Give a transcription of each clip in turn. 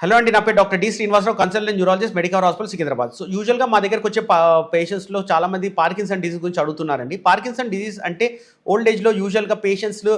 Hello అండి నా పేరు doctor D Srinivasarao consultant neurologist medical hospital Secunderabad. So యూజువల్గా మా దగ్గరకు వచ్చే పేషెంట్స్లో చాలా మంది పార్కిన్సన్ డిసీజ్ గురించి అడుగుతున్నారండి. పార్కిన్సన్ డిసీజ్ అంటే ఓల్డ్ ఏజ్లో యూజువల్గా పేషెంట్స్లు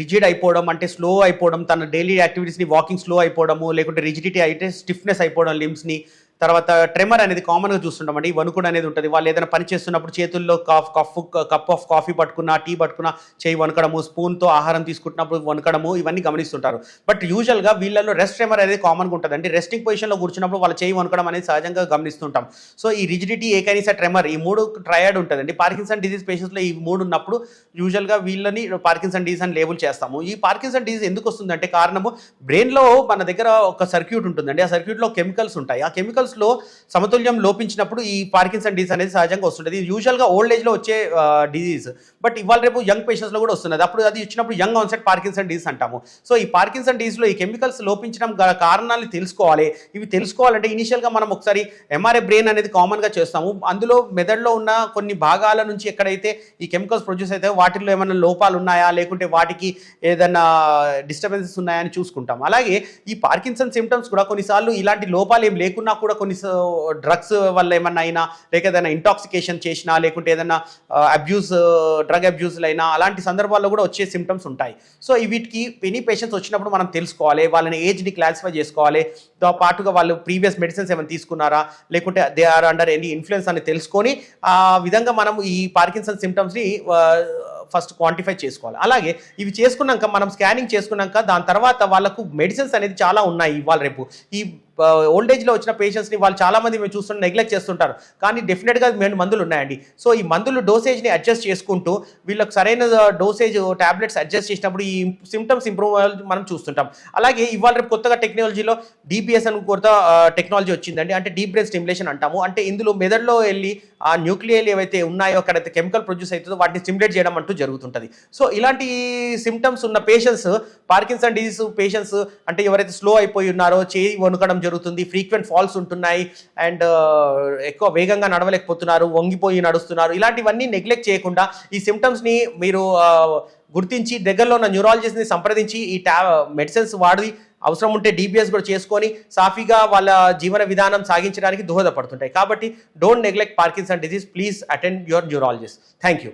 రిజిడ్ అయిపోవడం అంటే స్లో అయిపోవడం తన డైలీ యాక్టివిటీస్ని వాకింగ్ స్లో అయిపోవడము లేకుంటే రిజిడిటీ అయితే స్టిఫ్నెస్ అయిపోవడం లిమ్స్ని తర్వాత ట్రెమర్ అనేది కామన్గా చూస్తుంటాం అండి వణుకుడు అనేది ఉంటుంది. వాళ్ళు ఏదైనా పని చేస్తున్నప్పుడు చేతుల్లో cough cuff cup of coffee పట్టుకున్నా టీ పట్టుకున్నా చేయి వణకడము స్పూన్తో ఆహారం తీసుకుంటున్నప్పుడు వణకడము ఇవన్నీ గమనిస్తుంటారు. బట్ యూజువల్గా వీళ్ళలో రెస్ట్ ట్రెమర్ అనేది కామన్గా ఉంటుంది అంటే రెస్టింగ్ పొజిషన్లో కూర్చున్నప్పుడు వాళ్ళ చేయి వణకడం అనేది సహజంగా గమనిస్తుంటాం. సో ఈ రిజిడిటీ ఏకైనా ట్రెమర్ ఈ మూడు ట్రయాడ్ ఉంటుందండి. పార్కిన్సన్ డిసీజ్ పేషెంట్స్లో ఈ మూడు ఉన్నప్పుడు యూజువల్గా వీళ్ళని పార్కిన్సన్ డిసీజ్ అని లేబుల్ చేస్తాము. ఈ పార్కిన్సన్ డిసీజ్ ఎందుకు వస్తుందంటే కారణము బ్రెయిన్లో మన దగ్గర ఒక సర్క్యూట్ ఉంటుందండి. ఆ సర్క్యూట్లో కెమికల్స్ ఉంటాయి. ఆ కెమికల్స్ కెమికల్స్లో సమతుల్యం లోపించినప్పుడు ఈ పార్కిన్సన్ డిసీజ్ అనేది సహజంగా వస్తుంటుంది. ఇది యూజువల్గా ఓల్డ్ ఏజ్లో వచ్చే డిసీజ్ బట్ ఇవాళ రేపు యంగ్ పేషెంట్స్లో కూడా వస్తున్నది. అప్పుడు అది ఇచ్చినప్పుడు యంగ్ ఆన్సెట్ పార్కిన్సన్ డిసీజ్ అంటాము. సో ఈ పార్కిన్సన్ డిసీజ్లో ఈ కెమికల్స్ లోపించడం గల తెలుసుకోవాలి. ఇవి తెలుసుకోవాలంటే ఇనిషియల్గా మనం ఒకసారి ఎంఆర్ఐ బ్రెయిన్ అనేది కామన్గా చేస్తాము. అందులో మెదడులో ఉన్న కొన్ని భాగాల నుంచి ఎక్కడైతే ఈ కెమికల్స్ ప్రొడ్యూస్ అయితే వాటిల్లో ఏమైనా లోపాలు ఉన్నాయా? లేకుంటే వాటికి ఏదైనా డిస్టర్బెన్సెస్ ఉన్నాయా అని చూసుకుంటాం అలాగే ఈ పార్కిన్సన్ సిమ్టమ్స్ కూడా కొన్నిసార్లు ఇలాంటి లోపాలు ఏం లేకున్నా కూడా కొన్ని డ్రగ్స్ వల్ల ఏమన్నా అయినా లేక ఏదైనా ఇంటాక్సికేషన్ చేసినా లేకుంటే ఏదైనా అబ్యూస్ డ్రగ్ అబ్యూస్లు అయినా అలాంటి సందర్భాల్లో కూడా వచ్చే సిమ్టమ్స్ ఉంటాయి. సో వీటికి ఎనీ పేషెంట్స్ వచ్చినప్పుడు మనం తెలుసుకోవాలి వాళ్ళని ఏజ్ని క్లాసిఫై చేసుకోవాలి. తో పాటుగా వాళ్ళు ప్రీవియస్ మెడిసిన్స్ ఏమైనా తీసుకున్నారా లేకుంటే they are under any influence అని తెలుసుకొని ఆ విధంగా మనం ఈ పార్కిన్సన్ సిమ్టమ్స్ని ఫస్ట్ క్వాంటిఫై చేసుకోవాలి. అలాగే ఇవి చేసుకున్నాక మనం స్కానింగ్ చేసుకున్నాక దాని తర్వాత వాళ్ళకు మెడిసిన్స్ అనేది చాలా ఉన్నాయి ఇవాళ రేపు. ఈ ఓల్డ్ ఏజ్లో వచ్చిన పేషెంట్స్ని వాళ్ళు చాలామంది మేము చూస్తుంటే నెగ్లెక్ట్ చేస్తుంటారు. కానీ డెఫినెట్గా మేము మందులు ఉన్నాయండి. సో ఈ మందులు డోసేజ్ని అడ్జస్ట్ చేసుకుంటూ వీళ్ళకి సరైన డోసేజ్ టాబ్లెట్స్ అడ్జస్ట్ చేసినప్పుడు ఈ సిమ్టమ్స్ ఇంప్రూవ్ మనం చూస్తుంటాం. అలాగే ఇవాళ రేపు కొత్తగా టెక్నాలజీలో డిపిఎస్ అని కొత్త టెక్నాలజీ వచ్చిందండి. అంటే డీప్ బ్రెయిన్ స్టిమ్యులేషన్ అంటాము. అంటే ఇందులో మెదడులో వెళ్ళి ఆ న్యూక్లియల్ ఏవైతే ఉన్నాయో అక్కడైతే కెమికల్ ప్రొడ్యూస్ అవుతుందో వాటిని స్టిమ్యులేట్ చేయడం అంటూ జరుగుతుంటుంది. సో ఇలాంటి సిమ్టమ్స్ ఉన్న పేషెంట్స్ పార్కిన్సన్ డిసీజ్ పేషెంట్స్ అంటే ఎవరైతే స్లో అయిపోయి ఉన్నారో చేయి వణుకడం జరుగుతుంది. ఫ్రీక్వెంట్ ఫాల్స్ ఉంటున్నాయి. అండ్ uh, ఎక్కువ వేగంగా నడవలేకపోతున్నారు. వంగిపోయి నడుస్తున్నారు. ఇలాంటివన్నీ నెగ్లెక్ట్ చేయకుండా ఈ సిమ్టమ్స్ని మీరు uh, గుర్తించి దగ్గరలో ఉన్న న్యూరాలజిస్ట్ని సంప్రదించి ఈ టా మెడిసిన్స్ వాడి అవసరం ఉంటే డిబిఎస్ కూడా చేసుకొని సాఫీగా వాళ్ళ జీవన విధానం సాగించడానికి దోహదపడుతుంటాయి. కాబట్టి don't neglect Parkinson disease please attend your neurologist thank you